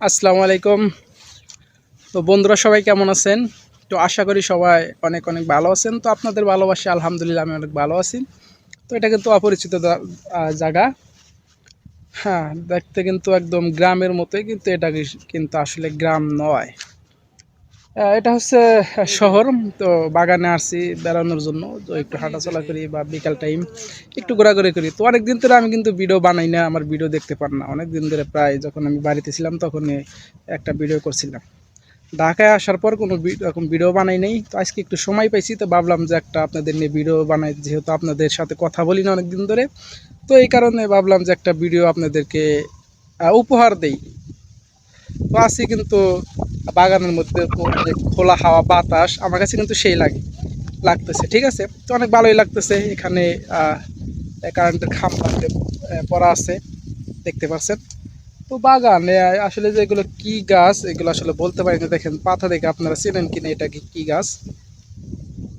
আসসালামু আলাইকুম। তো বন্ধুরা, সবাই কেমন আছেন? তো আশা করি সবাই অনেক অনেক ভালো আছেন। তো আপনাদের ভালোবাসা আলহামদুলিল্লাহ আমি অনেক ভালো আছি। তো এটা কিন্তু অপরিচিত জায়গা। হ্যাঁ দেখতে কিন্তু একদম গ্রামের মতোই, কিন্তু এটা কিন্তু আসলে গ্রাম নয়। এটা হচ্ছে শহর, তো বাগানে আসছি বেড়ানোর জন্য। তো একটু হাঁটাচলা করি বা বিকাল টাইম একটু ঘোরাঘুরি করি। তো অনেক দিন ধরে আমি কিন্তু ভিডিও বানাই না, আমার ভিডিও দেখতে পান না। অনেক দিন ধরে প্রায় যখন আমি বাড়িতে ছিলাম তখন একটা ভিডিও করছিলাম। ঢাকায় আসার পর কোনো এরকম ভিডিও বানাই নাই। তো আজকে একটু সময় পাইছি, তো ভাবলাম যে একটা আপনাদের নিয়ে ভিডিও বানাই, যেহেতু আপনাদের সাথে কথা বলি না অনেক দিন ধরে। তো এই কারণে ভাবলাম যে একটা ভিডিও আপনাদেরকে উপহার দেই। তো আছি কিন্তু বাগানের মধ্যে খোলা হাওয়া, বাতাস, আমার কাছে কিন্তু সেই লাগে লাগতেছে, ঠিক আছে? তো অনেক ভালোই লাগতেছে। এখানে কারেন্টের খাম্বা পড়া আছে, দেখতে পাচ্ছেন। তো বাগান আসলে যে এগুলো কি গাছ, এগুলো আসলে বলতে পারি না। দেখেন, পাতা দেখে আপনারা চেনেন কিনা এটা কি কি গাছ?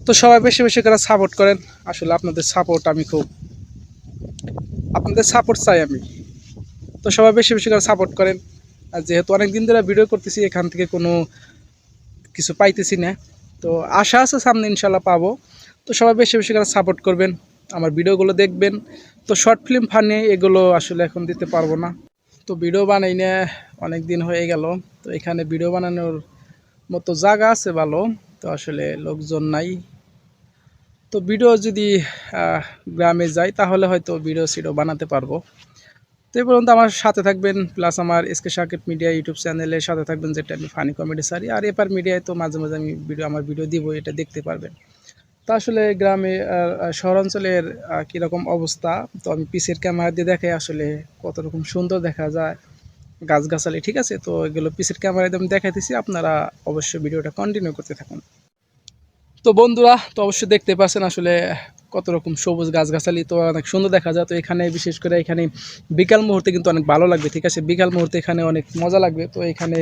তো সবাই বেশি বেশি করে সাপোর্ট করেন। আসলে আপনাদের সাপোর্ট আমি খুব, আপনাদের সাপোর্ট চাই আমি। তো সবাই বেশি বেশি করে সাপোর্ট করেন। আর যেহেতু অনেক দিন ধরে ভিডিও করতেছি, এখান থেকে কোনো কিছু পাইতেছি না। তো আশা আছে সামনে ইনশাল্লাহ পাবো। তো সবাই বেশি বেশি করে সাপোর্ট করবেন, আমার ভিডিওগুলো দেখবেন। তো শর্ট ফিল্ম ফানে এগুলো আসলে এখন দিতে পারব না। তো ভিডিও বানাই না অনেক দিন হয়ে গেল। তো এখানে ভিডিও বানানোর মতো জায়গা আছে ভালো, তো আসলে লোকজন নাই। তো ভিডিও যদি গ্রামে যাই, তাহলে হয়তো ভিডিও সিডিও বানাতে পারব। তো এই পর্যন্ত আমার সাথে থাকবেন প্লাস আমার এসকে সার্কিট মিডিয়া ইউটিউব চ্যানেলের সাথে থাকবেন, যেটা আমি ফানি কমেডি সারি। আর এপার মিডিয়ায় তো মাঝে মাঝে আমি ভিডিও আমার ভিডিও দিব, এটা দেখতে পারবেন। তা আসলে গ্রামে শহরাঞ্চলের কীরকম অবস্থা, তো আমি পিসের ক্যামেরা দিয়ে দেখে আসলে কত রকম সুন্দর দেখা যায়। গাছগাছালি, ঠিক আছে? তো এগুলো পিসের ক্যামেরায় আমি দেখাইতেছি, আপনারা অবশ্যই ভিডিওটা কন্টিনিউ করতে থাকুন। তো বন্ধুরা, তো অবশ্যই দেখতে পাচ্ছেন আসলে কত রকম সবুজ গাছগাছালি তো অনেক সুন্দর দেখা যায়। তো এখানে বিশেষ করে এখানে বিকাল মুহূর্তে কিন্তু অনেক ভালো লাগবে, ঠিক আছে? বিকাল মুহূর্তে এখানে অনেক মজা লাগবে। তো এখানে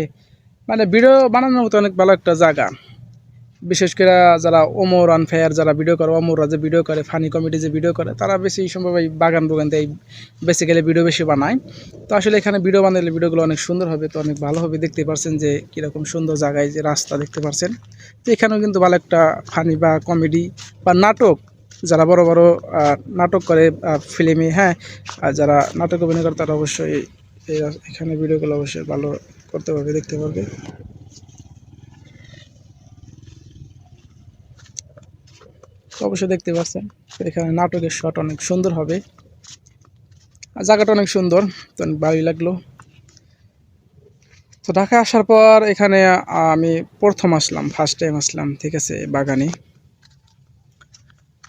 মানে ভিডিও বানানোর মতো অনেক ভালো একটা জায়গা। বিশেষ করে যারা ওমর আনফেয়ার যারা ভিডিও করে, ওমররা যে ভিডিও করে, ফানি কমেডি যে ভিডিও করে, তারা বেশি সম্ভব এই বাগান বাগান দিয়ে বেসিক্যালি ভিডিও বেশি বানায়। তো আসলে এখানে ভিডিও বানালে ভিডিওগুলো অনেক সুন্দর হবে, তো অনেক ভালো হবে। দেখতে পারছেন যে কীরকম সুন্দর জায়গায় যে রাস্তা দেখতে পারছেন। তো এখানেও কিন্তু ভালো একটা ফানি বা কমেডি বা নাটক যারা বড় বড় নাটক করে ফিল্মে হ্যাঁ আর যারা নাটক অভিনয় করে তারা অবশ্যই এখানে ভিডিওগুলো অবশ্যই ভালো করতে পারবে, দেখতে পারবে। অবশ্যই দেখতে পাচ্ছেন এখানে নাটকের শট অনেক সুন্দর হবে। আর জায়গাটা অনেক সুন্দর, তো ভালোই লাগল। তো ঢাকায় আসার পর এখানে আমি প্রথম আসলাম ফার্স্ট টাইম আসলাম, ঠিক আছে, বাগানে।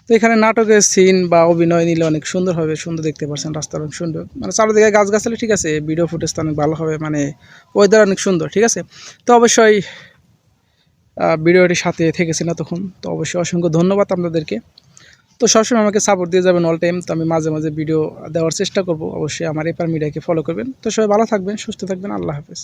তো এখানে নাটকের সিন বা অভিনয় নিলে অনেক সুন্দর হবে, সুন্দর দেখতে পাচ্ছেন রাস্তা অনেক সুন্দর। মানে চারিদিকে গাছগাছালি ঠিক আছে ভিডিও ফুটেজটা অনেক ভালো হবে মানে ওয়েদার অনেক সুন্দর, ঠিক আছে? তো অবশ্যই ভিডিওটির সাথে থেকেছি না তখন তো অবশ্যই অসংখ্য ধন্যবাদ আপনাদেরকে। তো সবসময় আমাকে সাপোর্ট দিয়ে যাবেন অল টাইম তো আমি মাঝে মাঝে ভিডিও দেওয়ার চেষ্টা করব, অবশ্যই আমার এপার মিডিয়াকে ফলো করবেন। তো সবাই ভালো থাকবেন, সুস্থ থাকবেন, আল্লাহ হাফেজ।